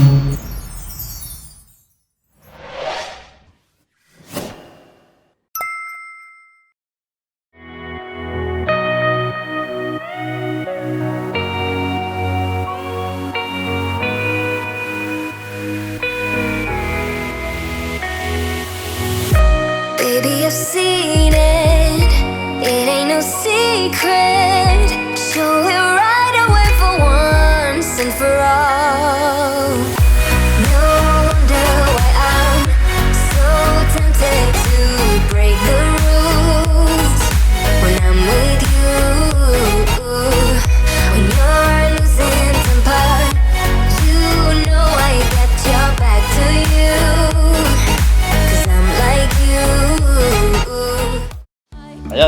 Baby, I've seen it. It ain't no secret. Show it right away for once and for all.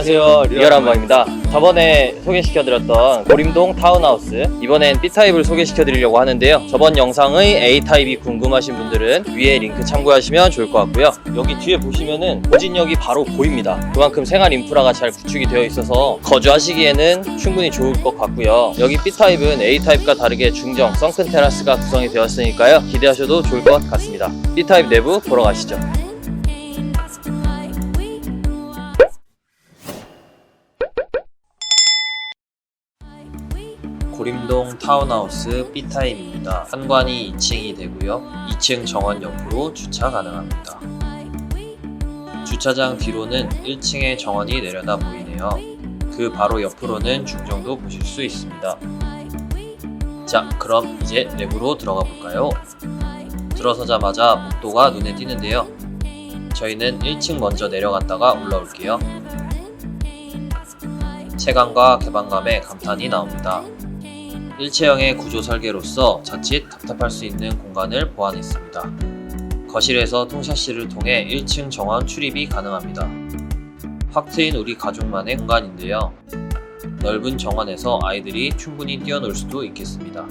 안녕하세요. 리얼한방입니다. 저번에 소개시켜드렸던 고림동 타운하우스 이번엔 B타입을 소개시켜드리려고 하는데요. 저번 영상의 A타입이 궁금하신 분들은 위에 링크 참고하시면 좋을 것 같고요. 여기 뒤에 보시면은 고진역이 바로 보입니다. 그만큼 생활 인프라가 잘 구축이 되어 있어서 거주하시기에는 충분히 좋을 것 같고요. 여기 B타입은 A타입과 다르게 중정 썬큰 테라스가 구성이 되었으니까요. 기대하셔도 좋을 것 같습니다. B타입 내부 보러 가시죠 고림동 타운하우스 B타입입니다. 현관이 2층이 되고요. 2층 정원 옆으로 주차 가능합니다. 주차장 뒤로는 1층의 정원이 내려다 보이네요. 그 바로 옆으로는 중정도 보실 수 있습니다. 자, 그럼 이제 내부로 들어가 볼까요? 들어서자마자 복도가 눈에 띄는데요. 저희는 1층 먼저 내려갔다가 올라올게요. 체감과 개방감에 감탄이 나옵니다. 일체형의 구조 설계로서 자칫 답답할 수 있는 공간을 보완했습니다. 거실에서 통샤시를 통해 1층 정원 출입이 가능합니다. 확 트인 우리 가족만의 공간인데요. 넓은 정원에서 아이들이 충분히 뛰어놀 수도 있겠습니다.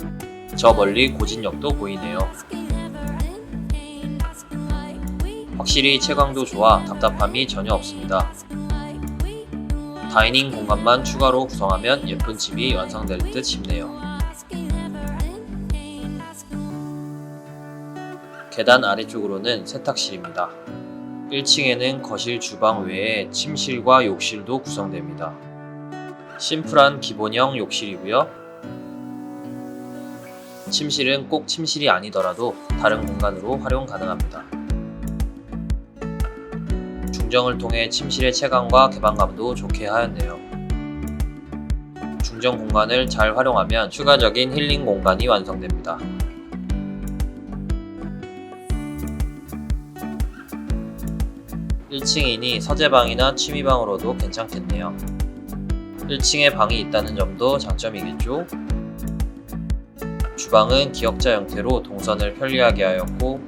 저 멀리 고진역도 보이네요. 확실히 채광도 좋아 답답함이 전혀 없습니다. 다이닝 공간만 추가로 구성하면 예쁜 집이 완성될 듯 싶네요. 계단 아래쪽으로는 세탁실입니다. 1층에는 거실 주방 외에 침실과 욕실도 구성됩니다. 심플한 기본형 욕실이고요. 침실은 꼭 침실이 아니더라도 다른 공간으로 활용 가능합니다. 중정을 통해 침실의 체감과 개방감도 좋게 하였네요. 중정 공간을 잘 활용하면 추가적인 힐링 공간이 완성됩니다. 1층이니 서재방이나 취미방으로도 괜찮겠네요. 1층에 방이 있다는 점도 장점이겠죠? 주방은 기역자 형태로 동선을 편리하게 하였고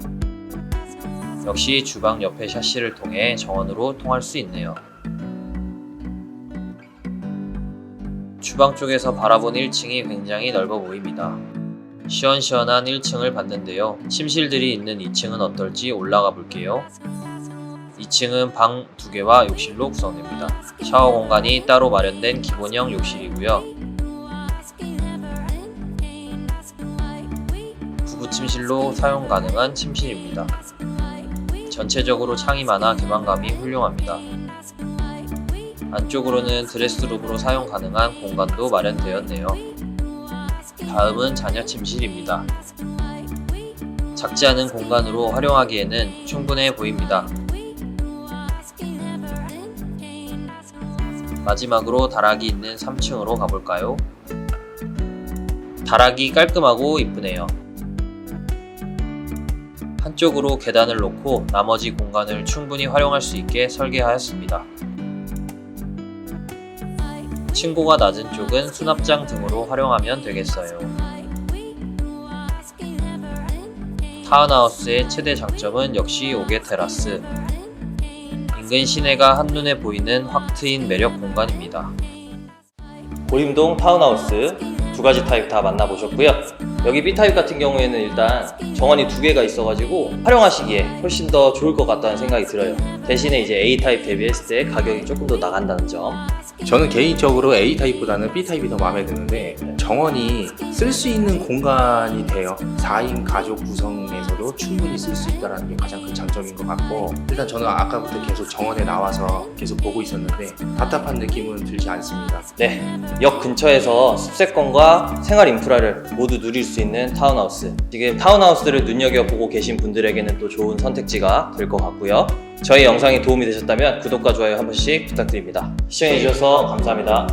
역시 주방 옆에 샤시를 통해 정원으로 통할 수 있네요. 주방 쪽에서 바라본 1층이 굉장히 넓어 보입니다. 시원시원한 1층을 봤는데요. 침실들이 있는 2층은 어떨지 올라가 볼게요. 2층은 방 2개와 욕실로 구성됩니다. 샤워 공간이 따로 마련된 기본형 욕실이고요. 부부 침실로 사용 가능한 침실입니다. 전체적으로 창이 많아 개방감이 훌륭합니다. 안쪽으로는 드레스룸으로 사용 가능한 공간도 마련되었네요. 다음은 자녀 침실입니다. 작지 않은 공간으로 활용하기에는 충분해 보입니다. 마지막으로 다락이 있는 3층으로 가볼까요? 다락이 깔끔하고 이쁘네요. 한쪽으로 계단을 놓고 나머지 공간을 충분히 활용할 수 있게 설계하였습니다. 층고가 낮은 쪽은 수납장 등으로 활용하면 되겠어요. 타운하우스의 최대 장점은 역시 옥외 테라스. 인근 시내가 한눈에 보이는 확 트인 매력 공간입니다. 고림동 타운하우스 두 가지 타입 다 만나보셨고요. 여기 B타입 같은 경우에는 일단 정원이 두 개가 있어가지고 활용하시기에 훨씬 더 좋을 것 같다는 생각이 들어요. 대신에 이제 A타입 대비했을 때 가격이 조금 더 나간다는 점. 저는 개인적으로 A 타입보다는 B 타입이 더 마음에 드는데 정원이 쓸 수 있는 공간이 돼요. 4인 가족 구성에서 도 충분히 쓸 수 있다는 게 가장 큰 장점인 것 같고 일단 저는 아까부터 계속 정원에 나와서 계속 보고 있었는데 답답한 느낌은 들지 않습니다. 네, 역 근처에서 습세권과 생활 인프라를 모두 누릴 수 있는 타운하우스. 지금 타운하우스를 눈여겨보고 계신 분들에게는 또 좋은 선택지가 될 것 같고요. 저희 영상이 도움이 되셨다면 구독과 좋아요 한 번씩 부탁드립니다. 시청해주셔서 감사합니다.